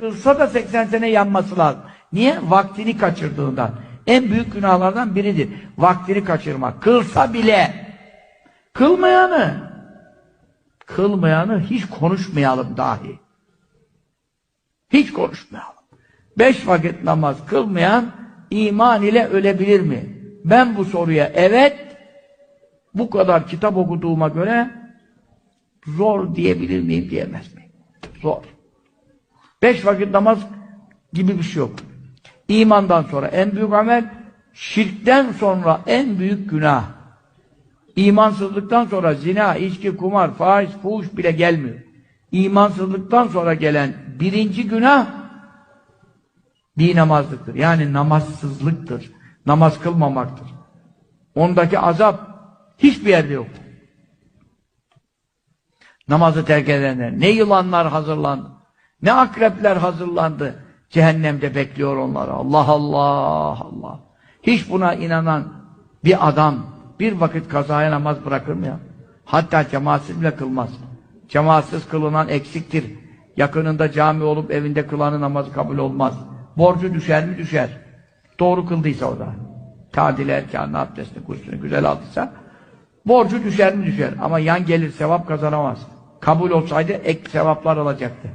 kılsa da 80 sene yanması lazım. Niye? Vaktini kaçırdığından. En büyük günahlardan biridir. Vaktini kaçırmak. Kılsa bile kılmayanı kılmayanı hiç konuşmayalım dahi. Hiç konuşmayalım. Beş vakit namaz kılmayan iman ile ölebilir mi? Ben bu soruya evet bu kadar kitap okuduğuma göre zor diyebilir miyim diyemez miyim? Zor. Beş vakit namaz gibi bir şey yok. İmandan sonra en büyük amel, şirkten sonra en büyük günah. İmansızlıktan sonra zina, içki, kumar, faiz, fuhuş bile gelmiyor. İmansızlıktan sonra gelen birinci günah bir namazlıktır. Yani namazsızlıktır. Namaz kılmamaktır. Ondaki azap hiçbir yerde yok. Namazı terk edenler. Ne yılanlar hazırlandı. Ne akrepler hazırlandı. Cehennemde bekliyor onları. Allah Allah Allah. Hiç buna inanan bir adam bir vakit kazaya namaz bırakır mı ya? Hatta cemaatsiz bile kılmaz. Cemaatsiz kılınan eksiktir. Yakınında cami olup evinde kılanın namazı kabul olmaz. Borcu düşer mi? Düşer. Doğru kıldıysa o da. Tadile erkanını, abdestini, kursunu güzel aldıysa borcu düşer mi? Düşer. Ama yan gelir sevap kazanamaz. Kabul olsaydı ek sevaplar alacaktı.